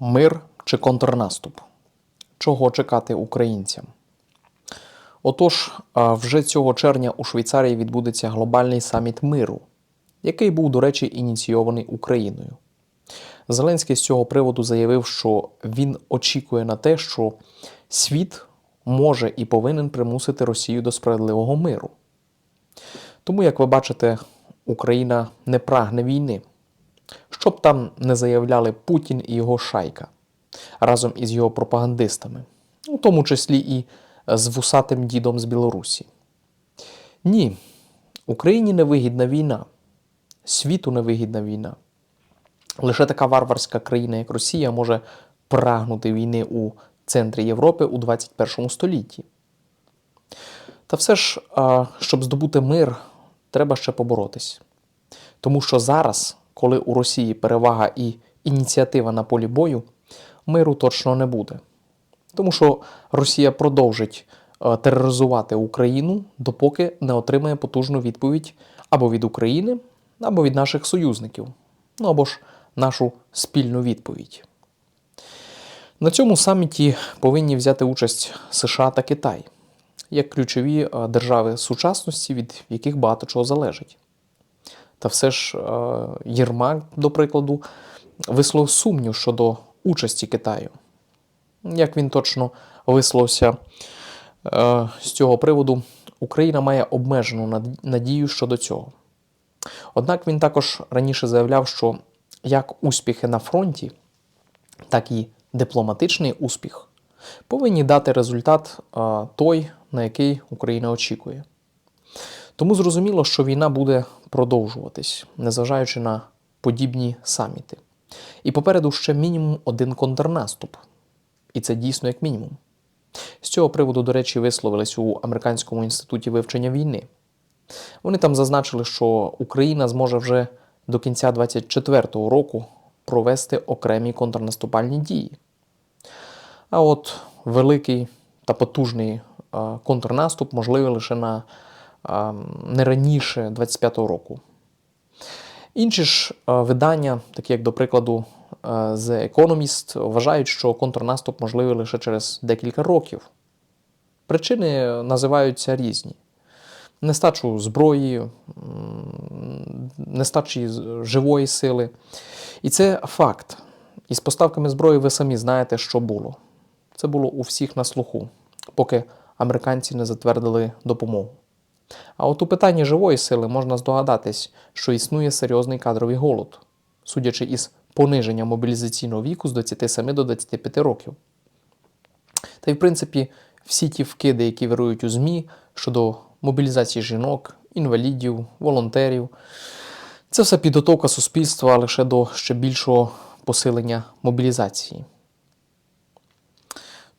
Мир чи контрнаступ? Чого чекати українцям? Отож, вже цього червня у Швейцарії відбудеться глобальний саміт миру, який був, до речі, ініційований Україною. Зеленський з цього приводу заявив, що він очікує на те, що світ може і повинен примусити Росію до справедливого миру. Тому, як ви бачите, Україна не прагне війни. Щоб там не заявляли Путін і його шайка разом із його пропагандистами, у тому числі і з вусатим дідом з Білорусі. Ні, Україні не вигідна війна, світу не вигідна війна. Лише така варварська країна, як Росія, може прагнути війни у центрі Європи у 21 столітті. Та все ж, щоб здобути мир, треба ще поборотись. Тому що зараз, коли у Росії перевага і ініціатива на полі бою, миру точно не буде. Тому що Росія продовжить е, тероризувати Україну, допоки не отримає потужну відповідь або від України, або від наших союзників, ну або ж нашу спільну відповідь. На цьому саміті повинні взяти участь США та Китай як ключові е, держави сучасності, від яких багато чого залежить. Та все ж е, Єрмак, до прикладу, висловив сумнів щодо участі Китаю. Як він точно висловився е, з цього приводу, Україна має обмежену надію щодо цього. Однак він також раніше заявляв, що як успіхи на фронті, так і дипломатичний успіх повинні дати результат е, той, на який Україна очікує. Тому зрозуміло, що війна буде продовжуватись, незважаючи на подібні саміти. І попереду ще мінімум один контрнаступ. І це дійсно як мінімум. З цього приводу, до речі, висловились у Американському інституті вивчення війни. Вони там зазначили, що Україна зможе вже до кінця 2024 року провести окремі контрнаступальні дії. А от великий та потужний е, контрнаступ можливий лише на не раніше 25-го року. Інші ж видання, такі як, до прикладу, е, The Economist, вважають, що контрнаступ можливий лише через декілька років. Причини називаються різні: нестачу зброї, нестачі живої сили. І це факт. Із поставками зброї ви самі знаєте, що було. Це було у всіх на слуху, поки американці не затвердили допомогу. А от у питанні живої сили можна здогадатись, що існує серйозний кадровий голод, судячи із пониження мобілізаційного віку з 27 до 25 років. Та й, в принципі, всі ті вкиди, які вирують у ЗМІ щодо мобілізації жінок, інвалідів, волонтерів, це все підготовка суспільства лише до ще більшого посилення мобілізації.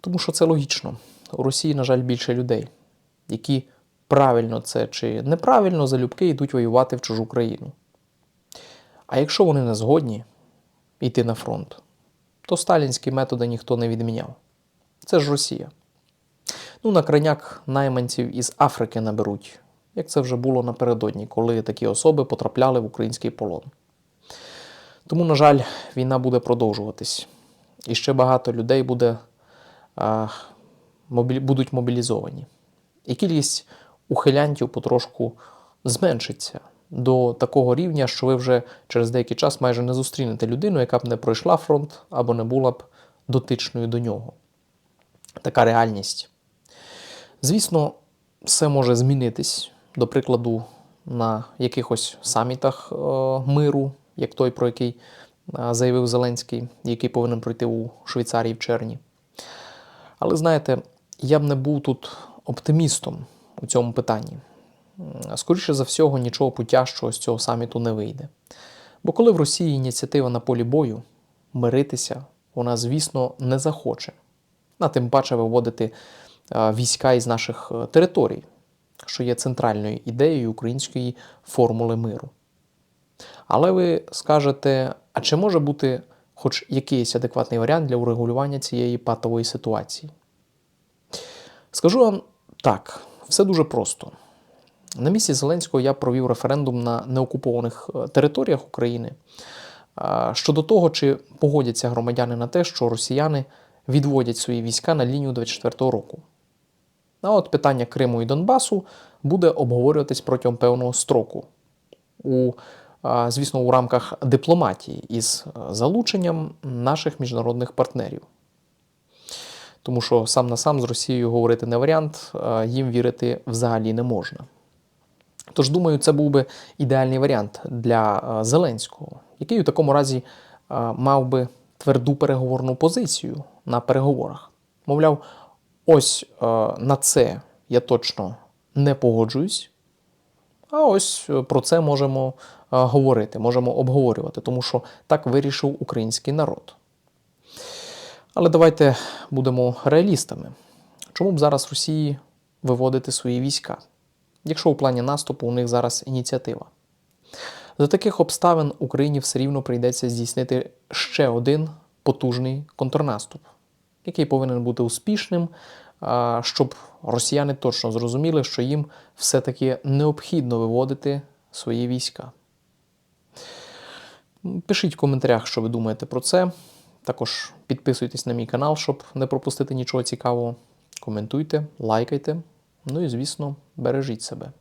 Тому що це логічно. У Росії, на жаль, більше людей, які правильно це чи неправильно залюбки йдуть воювати в чужу країну. А якщо вони не згодні йти на фронт, то сталінські методи ніхто не відміняв. Це ж Росія. Ну, на крайняк найманців із Африки наберуть, як це вже було напередодні, коли такі особи потрапляли в український полон. Тому, на жаль, війна буде продовжуватись. І ще багато людей буде, а, мобілі- будуть мобілізовані. І кількість ухилянтів потрошку зменшиться до такого рівня, що ви вже через деякий час майже не зустрінете людину, яка б не пройшла фронт або не була б дотичною до нього. Така реальність. Звісно, все може змінитись. До прикладу, на якихось самітах е, миру, як той, про який е, заявив Зеленський, який повинен пройти у Швейцарії в червні. Але знаєте, я б не був тут оптимістом у цьому питанні. Скоріше за всього, нічого путящого з цього саміту не вийде. Бо коли в Росії ініціатива на полі бою, миритися вона, звісно, не захоче. А тим паче виводити війська із наших е, територій, що є центральною ідеєю української формули миру. Але ви скажете, а чи може бути хоч якийсь адекватний варіант для урегулювання цієї патової ситуації? Скажу вам так, все дуже просто. На місці Зеленського я провів референдум на неокупованих е, територіях України щодо того, чи погодяться громадяни на те, що росіяни відводять свої війська на лінію 24-го року. А от питання Криму і Донбасу буде обговорюватись протягом певного строку. У, звісно, у рамках дипломатії із залученням наших міжнародних партнерів. Тому що сам на сам з Росією говорити не варіант, їм вірити взагалі не можна. Тож, думаю, це був би ідеальний варіант для е, Зеленського, який у такому разі е, мав би тверду переговорну позицію на переговорах. Мовляв, ось е, на це я точно не погоджуюсь, а ось е, про це можемо е, говорити, можемо обговорювати, тому що так вирішив український народ. Але давайте будемо реалістами. Чому б зараз Росії виводити свої війська, якщо у плані наступу у них зараз ініціатива? За таких обставин Україні все рівно прийдеться здійснити ще один потужний контрнаступ, який повинен бути успішним, щоб росіяни точно зрозуміли, що їм все-таки необхідно виводити свої війська. Пишіть в коментарях, що ви думаєте про це. Також підписуйтесь на мій канал, щоб не пропустити нічого цікавого. Коментуйте, лайкайте. Ну і, звісно, бережіть себе.